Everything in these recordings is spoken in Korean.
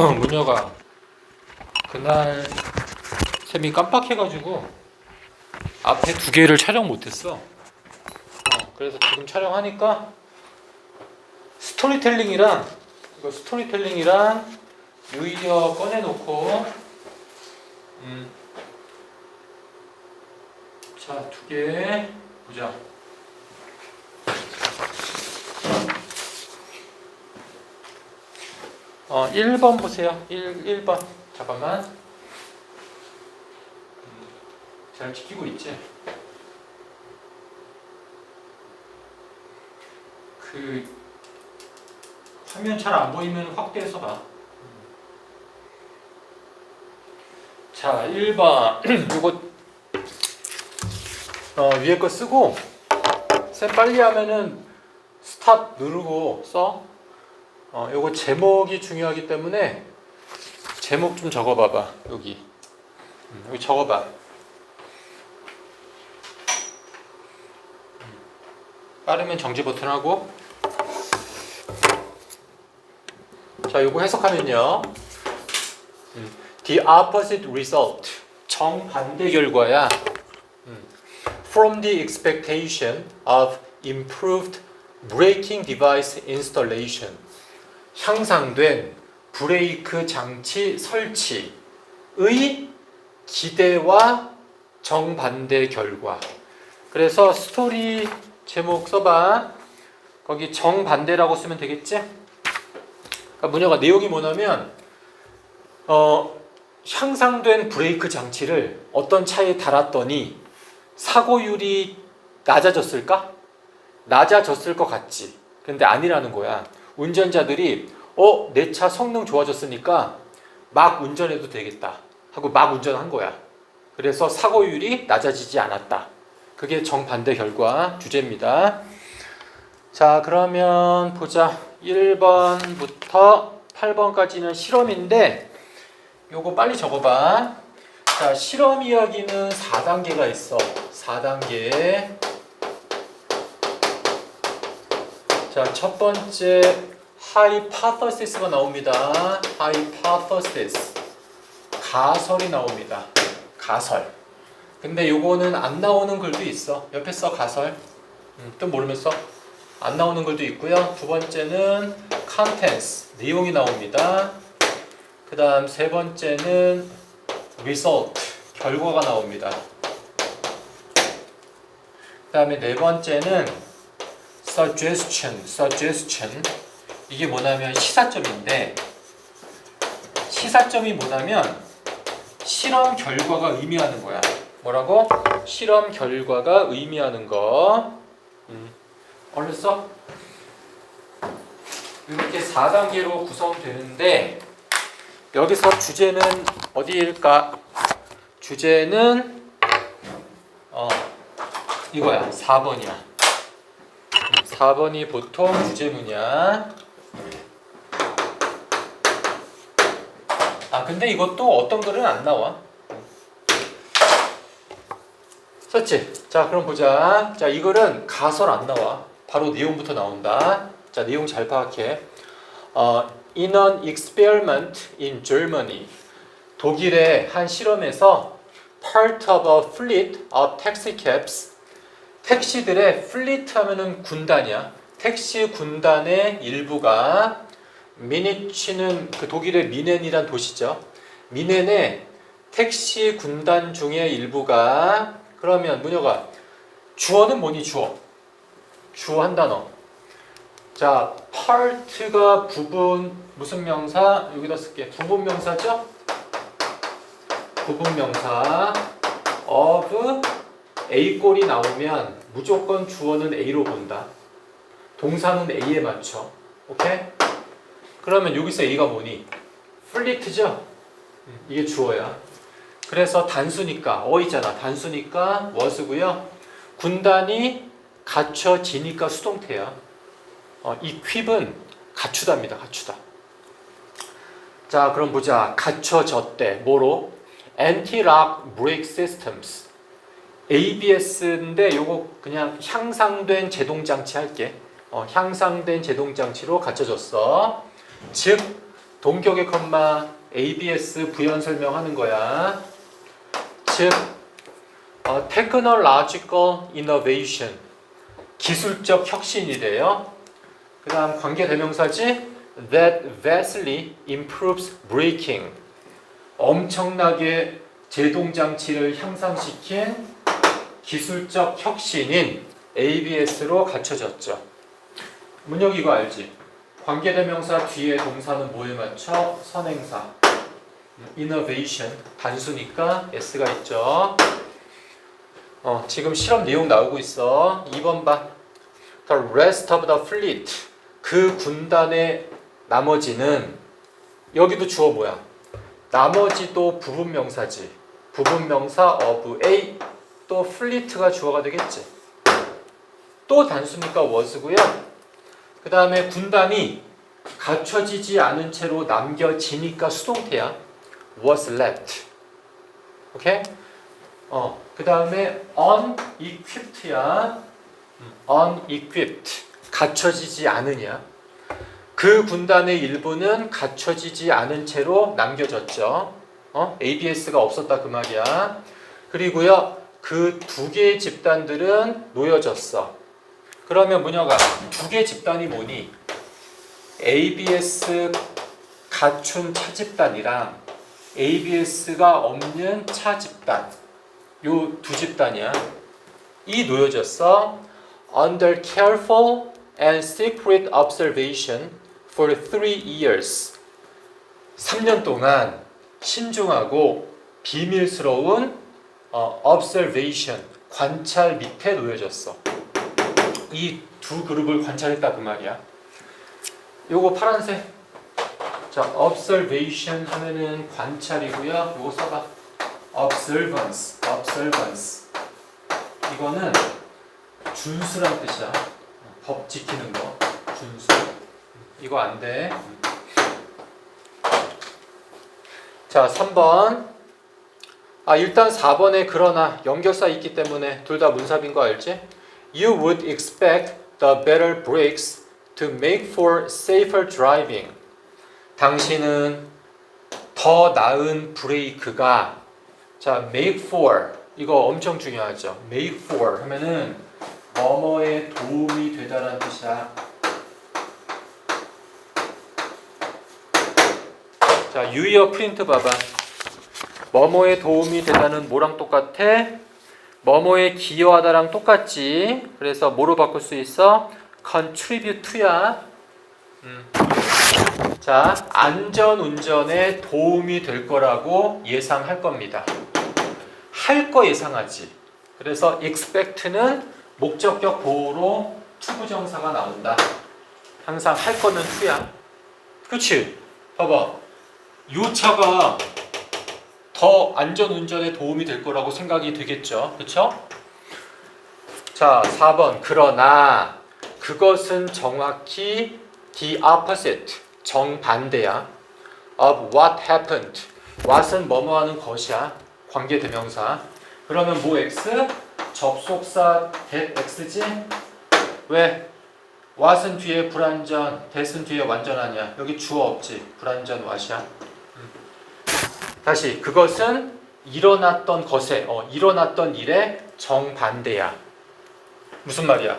문여가 그날 쌤이 깜빡해가지고 앞에 두 개를 촬영 못했어. 어, 그래서 지금 촬영하니까 스토리텔링이랑 이거 스토리텔링이랑 유이어 꺼내놓고 음. 자, 두 개 보자. 어, 1번 보세요. 1, 1번. 잠깐만. 음, 잘 지키고 있지? 그 화면 잘 안 보이면 확대해서 봐. 자, 1번. 요거 어, 위에 거 쓰고 쌤 빨리 하면은 스탑 누르고 써. 어, 요거 제목이 중요하기 때문에 제목 좀 적어 봐봐. 여기. 음, 여기 적어 봐. 빠르면 정지 버튼 하고 자, 요거 해석하면요. 음, The opposite result. 정반대 결과야. 음, From the expectation of improved braking device installation. 향상된 브레이크 장치 설치의 기대와 정반대 결과. 그래서 스토리 제목 써봐. 거기 정반대라고 쓰면 되겠지? 그러니까 문제가 내용이 뭐냐면 어, 향상된 브레이크 장치를 어떤 차에 달았더니 사고율이 낮아졌을까? 낮아졌을 것 같지. 근데 아니라는 거야. 운전자들이 어, 내 차 성능 좋아졌으니까 막 운전해도 되겠다 하고 막 운전한 거야. 그래서 사고율이 낮아지지 않았다. 그게 정반대 결과 주제입니다. 자, 그러면 보자. 1번부터 8번까지는 실험인데 요거 빨리 적어 봐. 자, 실험 이야기는 4단계가 있어. 4단계. 자, 첫 번째 hypothesis가 나옵니다. hypothesis. 가설이 나옵니다. 가설. 근데 요거는 안 나오는 글도 있어. 옆에 써 가설. 음, 또 모르면서 안 나오는 글도 있고요. 두 번째는 contents. 내용이 나옵니다. 그 다음 세 번째는 result. 결과가 나옵니다. 그 다음에 네 번째는 suggestion, suggestion. 이게 뭐냐면 시사점인데 시사점이 뭐냐면 실험 결과가 의미하는 거야. 뭐라고? 실험 결과가 의미하는 거. 음. 써. 이렇게 4단계로 구성되는데 여기서 주제는 어디일까? 주제는 어 이거야. 4번이야. 4번이 보통 주제문이야. 아 근데 이것도 어떤 글은 안 나와. 썼지? 자 그럼 보자. 자 이 글은 가설 안 나와. 바로 내용부터 나온다. 자 내용 잘 파악해. 어, in an experiment in Germany. 독일의 한 실험에서 part of a fleet of taxi cabs 택시들의 플리트 하면은 군단이야. 택시 군단의 일부가 미니치는 그 독일의 미넨이란 도시죠. 미넨의 택시 군단 중의 일부가 그러면 문효가 주어는 뭐니 주어? 주어 한 단어. 자, part가 부분 무슨 명사 여기다 쓸게. 부분 명사죠? 부분 명사 of A 꼴이 나오면 무조건 주어는 A로 본다. 동사는 A에 맞춰. 오케이? 그러면 여기서 A가 뭐니? 플리트죠? 이게 주어야. 그래서 단수니까 어이잖아. 단수니까 was고요. 군단이 갖춰지니까 수동태야. 어, 이 퀴브는 갖추다입니다. 갖추다. 자, 그럼 보자. 갖춰졌대. 뭐로? Anti-lock brake systems. ABS인데 요거 그냥 향상된 제동 장치 할게. 어, 향상된 제동 장치로 갖춰졌어. 즉 동격의 컴마 ABS 부연 설명하는 거야. 즉 어, technological innovation 기술적 혁신이래요. 그다음 관계 대명사지 that vastly improves braking 엄청나게 제동 장치를 향상시킨 기술적 혁신인 ABS로 갖춰졌죠. 문혁 이거 알지? 관계 대명사 뒤에 동사는 뭐에 맞춰? 선행사. innovation 단수니까 s가 있죠. 어, 지금 실험 내용 나오고 있어. 2번 봐. The rest of the fleet. 그 군단의 나머지는 여기도 주어 뭐야? 나머지도 부분 명사지. 부분 명사 of A 또 fleet가 주어가 되겠지. 또 단수니까 was고요. 그 다음에 군단이 갖춰지지 않은 채로 남겨지니까 수동태야. was left. 오케이? 어, 그 다음에 unequipped야. unequipped. 갖춰지지 않으냐. 그 군단의 일부는 갖춰지지 않은 채로 남겨졌죠. 어? ABS가 없었다 그 말이야. 그리고요, 그 두 개의 집단들은 놓여졌어. 그러면 문혁아, 두 개 집단이 뭐니? ABS 갖춘 차 집단이랑 ABS가 없는 차 집단. 요 두 집단이야. 이 놓여졌어. Under careful and secret observation for three years. 3년 동안 신중하고 비밀스러운 어, observation, 관찰 밑에 놓여졌어. 이 두 그룹을 관찰했다 그 말이야. 요거 파란색. 자, observation 하면은 관찰이고요. 요거 써봐. observance, observance. 이거는 준수란 뜻이야. 법 지키는 거. 준수. 이거 안 돼. 자, 3번. 아, 일단 4번에 그러나 연결사 있기 때문에 둘 다 문sab인 거 알지? You would expect the better brakes to make for safer driving. 당신은 더 나은 브레이크가 자, make for 이거 엄청 중요하죠. make for 하면은 뭐뭐에 도움이 되다라는 뜻이야. 자, 유의어 프린트 봐봐. 뭐뭐에 도움이 되다는 뭐랑 똑같아? 뭐뭐에 기여하다랑 똑같지. 그래서 뭐로 바꿀 수 있어? contribute to야. 음. 자, 안전 운전에 도움이 될 거라고 예상할 겁니다. 할 거 예상하지. 그래서 expect는 목적격 보호로 투부정사가 나온다. 항상 할 거는 to야. 그렇지? 봐봐. 요 차가 더 안전 운전에 도움이 될 거라고 생각이 되겠죠. 그렇죠? 자, 4번. 그러나 그것은 정확히 the opposite 정반대야. of what happened. what은 뭐뭐 하는 것이야. 관계 대명사. 그러면 뭐 x? 접속사 that x지? 왜? what은 뒤에 불안전, that은 뒤에 완전하냐. 여기 주어 없지. 불안전 what이야. 다시 그것은 일어났던 것에 어, 일어났던 일에 정반대야. 무슨 말이야?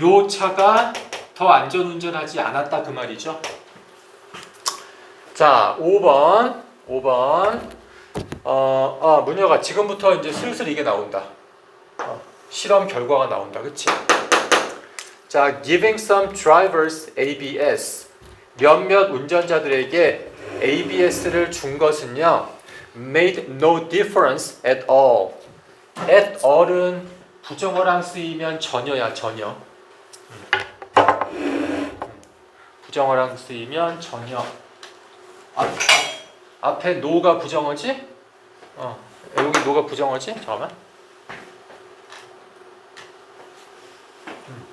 요 차가 더 안전 운전하지 않았다 그 말이죠. 자, 5번. 5번. 어, 아, 문혁아 지금부터 이제 슬슬 이게 나온다. 어, 실험 결과가 나온다. 그렇지? 자, giving some drivers ABS. 몇몇 운전자들에게 ABS를 준 것은요. made no difference at all. at all은 부정어랑 쓰이면 전혀야 전혀. 부정어랑 쓰이면 전혀. 앞, 앞, 앞에 no가 부정어지? 어, 여기 no가 부정어지? 잠깐만. 음.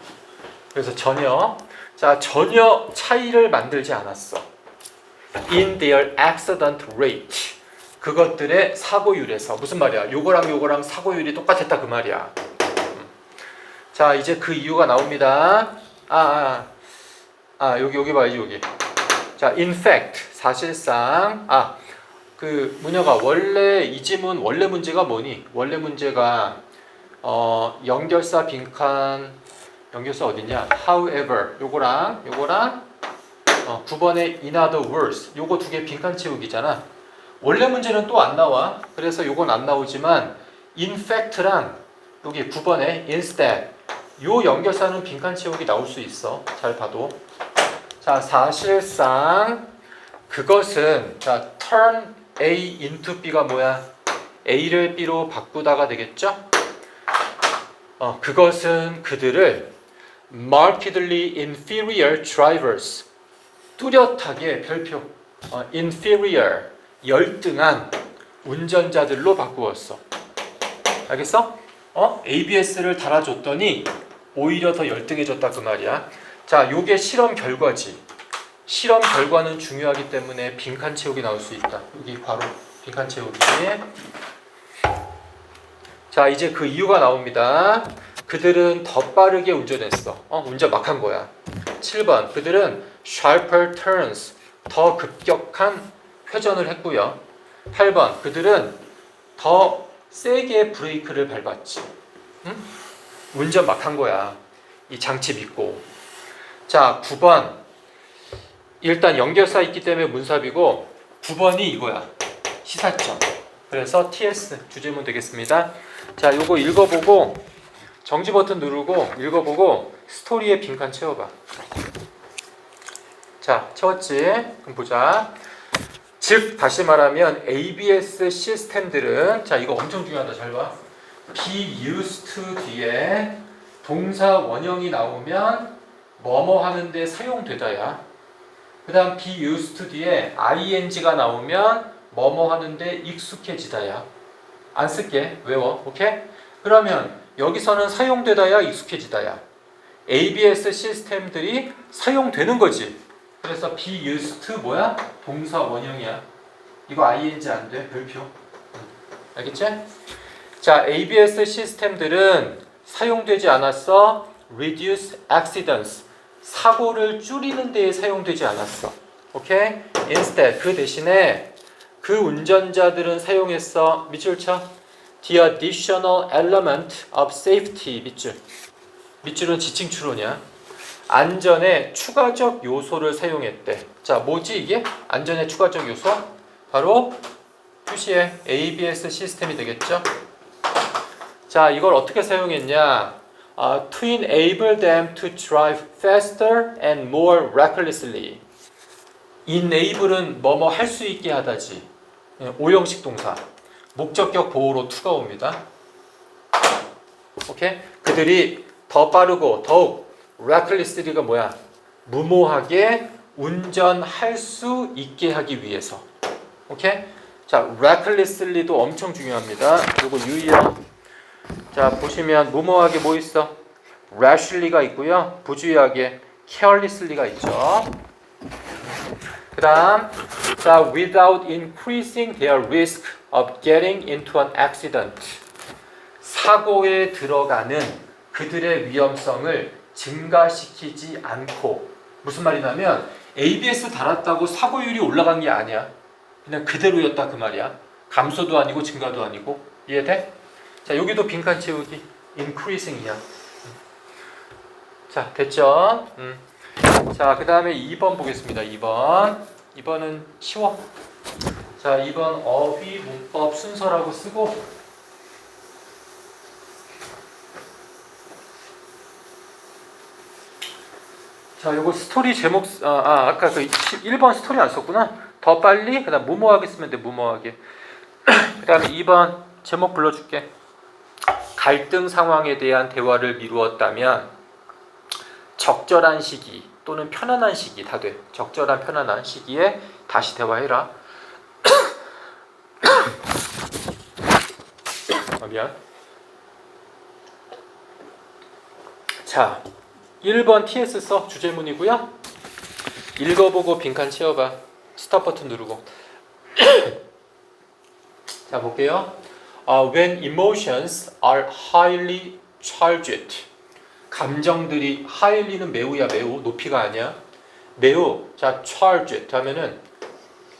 그래서 전혀. 자, 전혀 차이를 만들지 않았어. In their accident rate. 그것들의 사고율에서 무슨 말이야? 요거랑 요거랑 사고율이 똑같았다 그 말이야. 음. 자, 이제 그 이유가 나옵니다. 아, 아, 아 여기 여기 봐야지 여기. 자, in fact 사실상 아 그 문혁아 원래 이 지문 원래 문제가 뭐니? 원래 문제가 어 연결사 빈칸 연결사 어디냐? However 요거랑 요거랑 어 9번에 in other words 요거 두 개 빈칸 채우기잖아. 원래 문제는 또 안 나와. 그래서 요건 안 나오지만 in fact랑 여기 9번에 instead 요 연결사는 빈칸 채우기 나올 수 있어. 잘 봐도. 자, 사실상 그것은 자, turn A into B가 뭐야? A를 B로 바꾸다가 되겠죠? 어, 그것은 그들을 markedly inferior drivers 뚜렷하게 별표 어, inferior 열등한 운전자들로 바꾸었어. 알겠어? 어? ABS를 달아줬더니 오히려 더 열등해졌다 그 말이야. 자, 요게 실험 결과지. 실험 결과는 중요하기 때문에 빈칸 채우기 나올 수 있다. 여기 바로 빈칸 채우기. 자, 이제 그 이유가 나옵니다. 그들은 더 빠르게 운전했어. 어, 운전 막 한 거야. 7번. 그들은 sharper turns. 더 급격한 회전을 했고요. 8번. 그들은 더 세게 브레이크를 밟았지. 응? 운전 막 한 거야. 이 장치 믿고. 자, 9번. 일단 연결사 있기 때문에 문삽이고 9번이 이거야. 시사점. 그래서 TS 주제문 되겠습니다. 자, 요거 읽어보고 정지 버튼 누르고 읽어보고 스토리에 빈칸 채워봐. 자, 채웠지? 그럼 보자. 즉 다시 말하면 ABS 시스템들은 자 이거 엄청 중요하다 잘 봐. be used to 뒤에 동사 원형이 나오면 뭐뭐 하는데 사용되다야. 그 다음 be used to 뒤에 ing가 나오면 뭐뭐 하는데 익숙해지다야. 안 쓸게 외워 오케이? 그러면 여기서는 사용되다야 익숙해지다야. ABS 시스템들이 사용되는 거지. 그래서 be used 뭐야? 동사 원형이야. 이거 ing 안 돼. 별표. 알겠지? 자, ABS 시스템들은 사용되지 않았어. reduce accidents. 사고를 줄이는 데에 사용되지 않았어. 오케이? instead 그 대신에 그 운전자들은 사용했어. 밑줄 쳐. the additional element of safety 밑줄. 밑줄은 지칭 추론이야. 안전의 추가적 요소를 사용했대. 자, 뭐지 이게? 안전의 추가적 요소? 바로 표시의 ABS 시스템이 되겠죠? 자, 이걸 어떻게 사용했냐? 아, to enable them to drive faster and more recklessly. enable은 뭐뭐 할 수 있게 하다지. 예, 오형식 동사. 목적격 보호로 to가 옵니다. 오케이? 그들이 더 빠르고 더욱 recklessly가 뭐야? 무모하게 운전할 수 있게 하기 위해서. 오케이? 자, recklessly도 엄청 중요합니다. 이거 유의요. 자, 보시면 무모하게 뭐 있어? rashly가 있고요. 부주의하게 carelessly가 있죠. 그다음 자, without increasing their risk of getting into an accident. 사고에 들어가는 그들의 위험성을 증가시키지 않고 무슨 말이냐면 ABS 달았다고 사고율이 올라간 게 아니야. 그냥 그대로였다 그 말이야. 감소도 아니고 증가도 아니고 이해돼? 자 여기도 빈칸 채우기 increasing이야. 자 됐죠? 음. 자그 다음에 2번 보겠습니다. 2번 2번은 쉬워. 자 2번 어휘 문법 순서라고 쓰고 자, 요거 스토리 제목 아, 아 아까 그 1번 스토리 안 썼구나. 더 빨리 그다음 무모하게 쓰면 돼. 무모하게. 그다음에 2번 제목 불러 줄게. 갈등 상황에 대한 대화를 미루었다면 적절한 시기 또는 편안한 시기 다 돼. 적절한 편안한 시기에 다시 대화해라. 아, 미안. 자, 1번 TS 써 주제문이고요. 읽어보고 빈칸 채워봐. 스탑 버튼 누르고. 자 볼게요. 어, when emotions are highly charged. 감정들이 highly는 매우야 매우 높이가 아니야. 매우 자 charged 하면은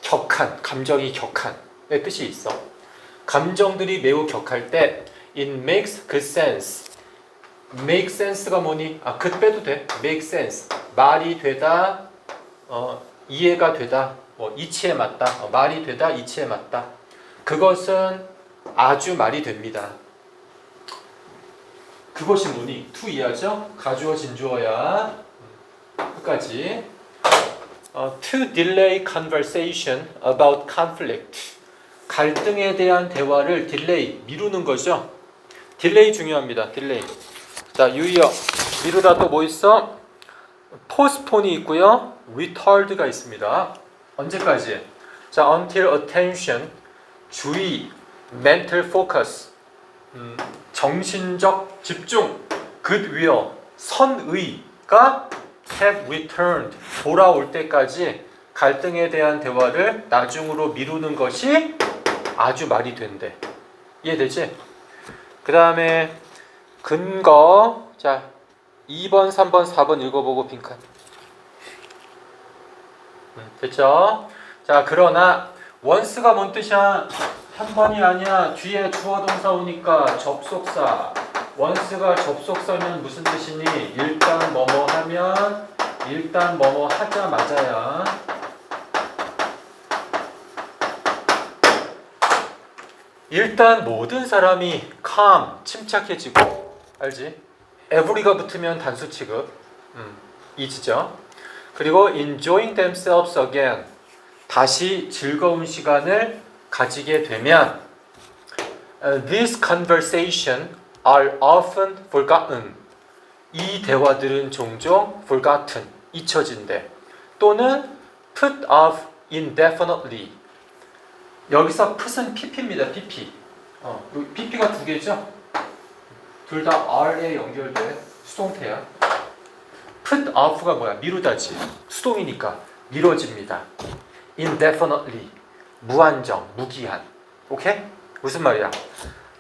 격한 감정이 격한의 뜻이 있어. 감정들이 매우 격할 때 it makes good sense. Make sense가 뭐니? 아, 그 빼도 돼. make sense. 말이 되다. 어, 이해가 되다. 뭐 이치에 맞다. 어, 말이 되다. 이치에 맞다. 그것은 아주 말이 됩니다. 그것이 뭐니? to 이하죠? 가주어 진주어야. 끝까지. 어, to delay conversation about conflict. 갈등에 대한 대화를 딜레이, 미루는 거죠. 딜레이 중요합니다. 딜레이. 자, 유의어. 미루다 또 뭐 있어? postpone이 있고요. retard가 있습니다. 언제까지? 자, until attention, 주의, mental focus, 음, 정신적 집중, goodwill, 선의가 have returned, 돌아올 때까지 갈등에 대한 대화를 나중으로 미루는 것이 아주 말이 된대. 이해되지? 그 다음에 근거, 자, 2번, 3번, 4번 읽어보고 빈칸. 음, 됐죠? 자, 그러나 once가 뭔 뜻이야? 한 번이 아니야. 뒤에 주어 동사 오니까 접속사. once가 접속사면 무슨 뜻이니? 일단 뭐뭐 하면 일단 뭐뭐 하자마자야. 일단 모든 사람이 calm, 침착해지고 알지? every가 붙으면 단수 취급. 음, 이지죠. 그리고 enjoying themselves again. 다시 즐거운 시간을 가지게 되면 uh, these conversation are often forgotten. 이 대화들은 종종 forgotten, 잊혀진대. 또는 put off indefinitely. 여기서 put은 pp입니다. pp. 어, pp가 두 개죠? 둘 다 r에 연결돼 수동태야. put off가 뭐야? 미루다지. 수동이니까 미뤄집니다. indefinitely. 무한정, 무기한. 오케이? 무슨 말이야?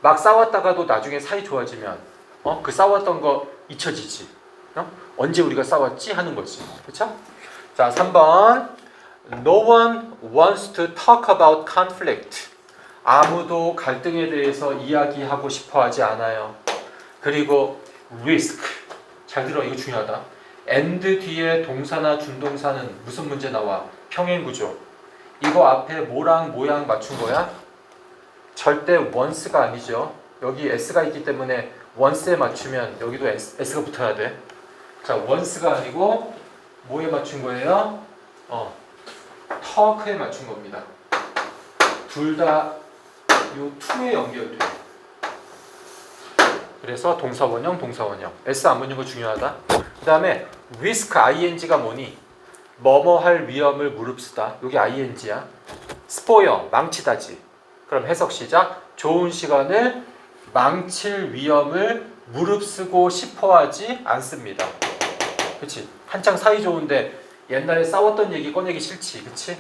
막 싸웠다가도 나중에 사이 좋아지면 어? 그 싸웠던 거 잊혀지지. 어? 언제 우리가 싸웠지 하는 거지. 그렇죠? 자, 3번. No one wants to talk about conflict. 아무도 갈등에 대해서 이야기하고 싶어 하지 않아요. 그리고 risk. 잘 들어. 이거 중요하다. and 뒤에 동사나 준동사는 무슨 문제 나와? 평행 구조. 이거 앞에 뭐랑 모양 맞춘 거야? 절대 once가 아니죠. 여기 s가 있기 때문에 once에 맞추면 여기도 s, s가 붙어야 돼. 자, once가 아니고 뭐에 맞춘 거예요? 어, talk에 맞춘 겁니다. 둘 다요 to에 연결돼. 그래서 동사원형, 동사원형. s 안 붙는 거 중요하다. 그 다음에 risk ing가 뭐니? 뭐뭐 할 위험을 무릅쓰다. 여기 ing야. 스포여, 망치다지. 그럼 해석 시작. 좋은 시간을 망칠 위험을 무릅쓰고 싶어 하지 않습니다. 그치? 한창 사이 좋은데 옛날에 싸웠던 얘기 꺼내기 싫지. 그치?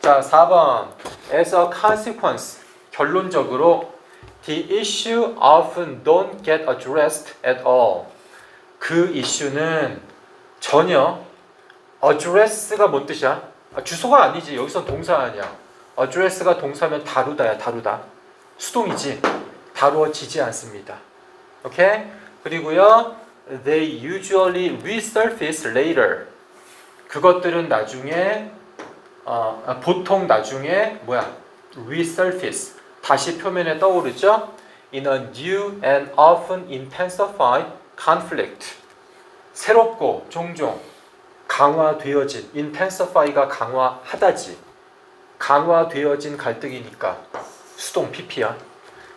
자, 4번. As a consequence. 결론적으로 The issue often don't get addressed at all. 그 이슈는 전혀 address가 뭔 뜻이야? 아, 주소가 아니지. 여기선 동사 아니야. address가 동사면 다루다야, 다루다. 수동이지. 다루어지지 않습니다. 오케이? 그리고요. They usually resurface later. 그것들은 나중에 어, 아, 보통 나중에 뭐야? resurface. 다시 표면에 떠오르죠? In a new and often intensified conflict. 새롭고 종종 강화되어진 intensify가 강화하다지. 강화되어진 갈등이니까 수동 PP야.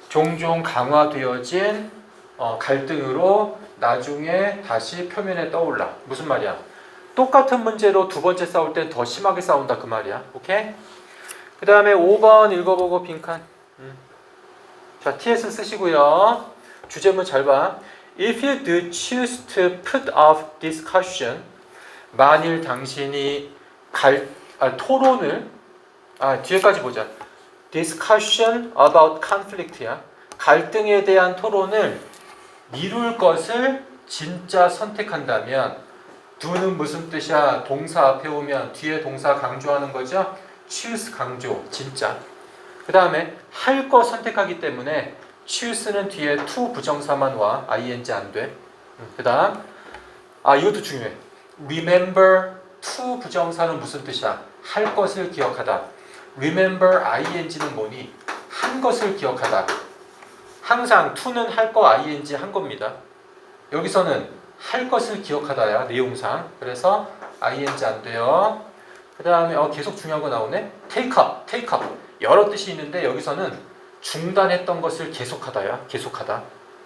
종종 강화되어진 어, 갈등으로 나중에 다시 표면에 떠올라. 무슨 말이야? 똑같은 문제로 두 번째 싸울 땐 더 심하게 싸운다 그 말이야. 오케이? 그 다음에 5번 읽어보고 빈칸. 음. 자, TS 쓰시고요. 주제문 잘 봐. If you do choose to put off discussion, 만일 당신이 갈, 아, 토론을 아, 뒤에까지 보자. discussion about conflict야. 갈등에 대한 토론을 미룰 것을 진짜 선택한다면 do는 무슨 뜻이야? 동사 앞에 오면 뒤에 동사 강조하는 거죠? choose 강조 진짜. 그 다음에 할 거 선택하기 때문에 choose는 뒤에 to 부정사만 와 ing 안 돼. 그 다음 아 이것도 중요해. remember to 부정사는 무슨 뜻이야? 할 것을 기억하다. remember ing는 뭐니? 한 것을 기억하다. 항상 to는 할 거 ing 한 겁니다. 여기서는 할 것을 기억하다야 내용상. 그래서 ing 안 돼요. 그 다음에 어, 계속 중요한 거 나오네. take up. 여러 뜻이 있는데 여기서는 중단했던 것을 계속하다야. 계속하다.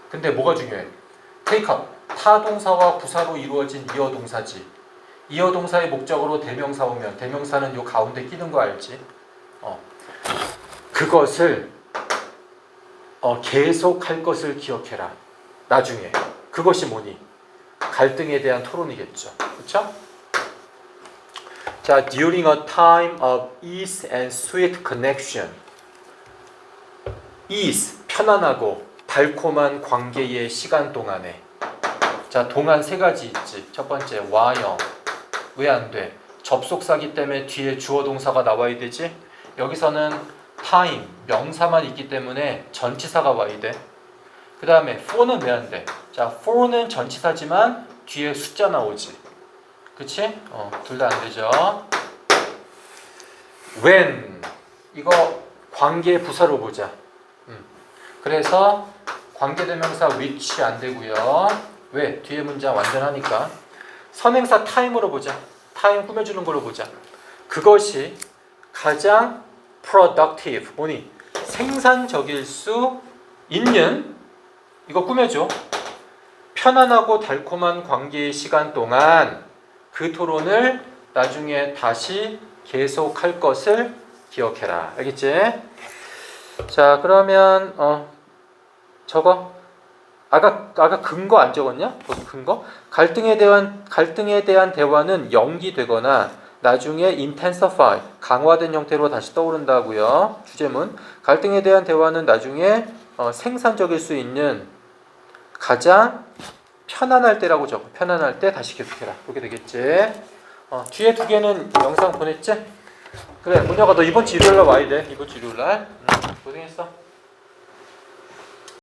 근데 뭐가 중요해? up. 타동사와 부사로 이루어진 이어 동사지. 이어 동사의 목적으로 대명사 오면 대명사는 요 가운데 끼는 거 알지? 어. 그것을 어, 계속할 것을 기억해라. 나중에 그것이 뭐니? 갈등에 대한 토론이겠죠. 그렇죠? 자, during a time of ease and sweet connection. ease 편안하고 달콤한 관계의 시간 동안에. 자, 동안 세 가지 있지. 첫 번째 와형. 왜 안 돼? 접속사기 때문에 뒤에 주어 동사가 나와야 되지. 여기서는 time 명사만 있기 때문에 전치사가 와야 돼. 그 다음에 for는 왜 안 돼? 자, for는 전치사지만 뒤에 숫자 나오지. 그치? 어, 둘 다 안 되죠. when 이거 관계 부사로 보자. 음. 그래서 관계대명사 which 안 되고요. 왜? 뒤에 문장 완전하니까. 선행사 time으로 보자. time 꾸며주는 걸로 보자. 그것이 가장 productive 뭐니? 생산적일 수 있는 이거 꾸며줘. 편안하고 달콤한 관계의 시간 동안 그 토론을 나중에 다시 계속할 것을 기억해라. 알겠지? 자, 그러면 어 저거 아까 아까 근거 안 적었냐? 근거? 갈등에 대한 갈등에 대한 대화는 연기되거나 나중에 intensify 강화된 형태로 다시 떠오른다고요. 주제문 갈등에 대한 대화는 나중에 어, 생산적일 수 있는 가장 편안할 때라고 적어. 편안할 때 다시 계속해라. 그렇게 되겠지. 어, 뒤에 두 개는 영상 보냈지? 그래, 문혁아 너 이번 주 일요일 날 와야 돼. 이번 주 일요일 날. 응, 고생했어.